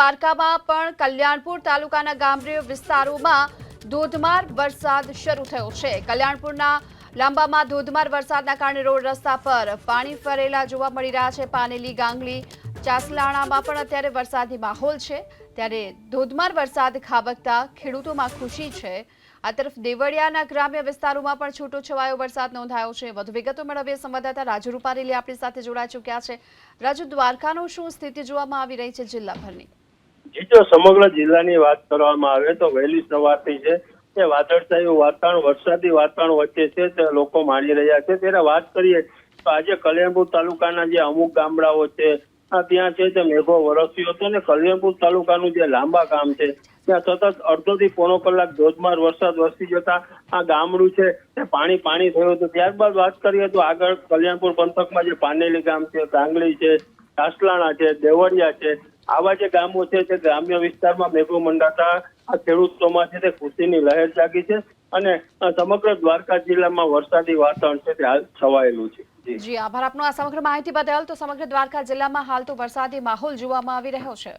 દ્વારકામાં પણ કલ્યાણપુર તાલુકાના ગામડીય વિસ્તારોમાં ધોધમાર વરસાદ શરૂ થયો છે. કલ્યાણપુરના લાંબામાં ધોધમાર વરસાદના કારણે રોડ રસ્તા પર પાણી ફરેલા જોવા મળી રહ્યા છે. પાનેલી, ગાંગલી, ચાસલાણામાં પણ અત્યારે વરસાદી માહોલ છે. ત્યારે ધોધમાર વરસાદ ખાબકતા ખેડૂતોમાં ખુશી છે. આ તરફ દેવળિયાના ગ્રામ્ય વિસ્તારોમાં પણ છૂટો છવાયો વરસાદ નોંધાયો છે. વધુ વિગતો મેળવીએ સંવાદદાતા રાજુ રૂપારેલી આપણી સાથે જોડાઈ ચૂક્યા છે. રાજુ, દ્વારકાનો શું સ્થિતિ જોવામાં આવી રહી છે જિલ્લાભરની? જી સમગ્ર જિલ્લાની વાત કરવામાં આવે તો વહેલી સવારથી છે તે વાદળછાયું વાતાવરણ, વરસાદી વાતાવરણ વચ્ચે છે તે લોકો માણી રહ્યા છે. ત્યારે વાત કરીએ તો આજે કલ્યાણપુર તાલુકાના જે અમુક ગામડાઓ છે ત્યાં છે તે મેઘો વરસ્યો હતો અને કલ્યાણપુર તાલુકાનું જે લાંબા ગામ છે, ત્યાં સતત અડધો થી પોણો કલાક ધોધમાર વરસાદ વરસી જતા આ ગામડું છે તે પાણી પાણી થયું હતું. ત્યારબાદ વાત કરીએ તો આગળ કલ્યાણપુર પંથકમાં જે પાનેલી ગામ છે ગાંગલી છે કાસલાણા છે દેવળિયા છે આવા જે ગામો છે તે ગ્રામ્ય વિસ્તારમાં મેઘો મંડાતા આ ખેડૂતોમાં છે તે ખુશીની લહેર જાગી છે અને સમગ્ર દ્વારકા જિલ્લામાં વરસાદી વાતાવરણ છે તે હાલ છવાયેલું છે. જી, આભાર આપનો આ સમગ્ર માહિતી બદલ. તો સમગ્ર દ્વારકા જિલ્લામાં હાલ તો વરસાદી માહોલ જોવામાં આવી રહ્યો છે.